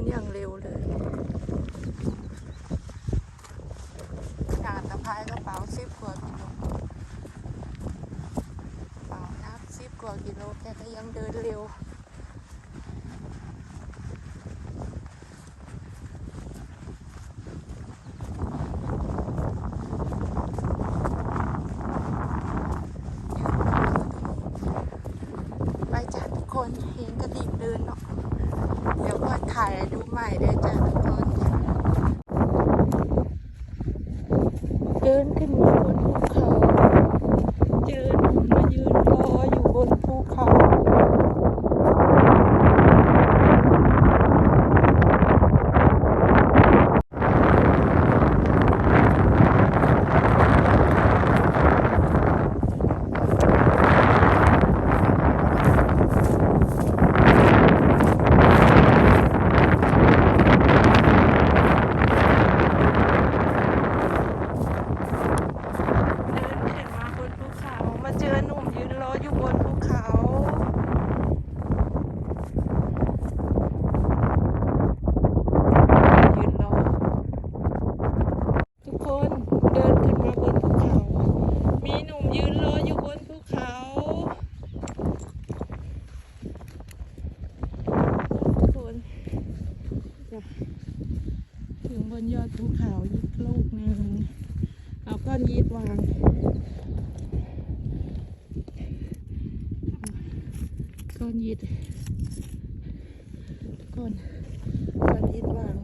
นอย่างเร็วเลยกาดตะพายกระเป๋าซิบกว่ากิโลกระเป๋านับซิบกว่ากิโลแกก็ยังเดินเร็ว ไหม่เด้จ้ะทุกคนเดินขึ้นมาบนภูเขา เจอหนุ่มมายืนรออยู่บนภูเขา เดินขึ้นมาบนภูเขา มาเจอห อยู่บนภูเขายืนรอทุกคนเดินขึ้นมาบนภูเขา มีหนุ่มยืนรออยู่บนภูเขาทุกคนจะถึงบนยอดภูเขาอีกลูกหนึ่งเอาก้อนยีดวาง ก้อนยิดก้อนก้อนยิดวาง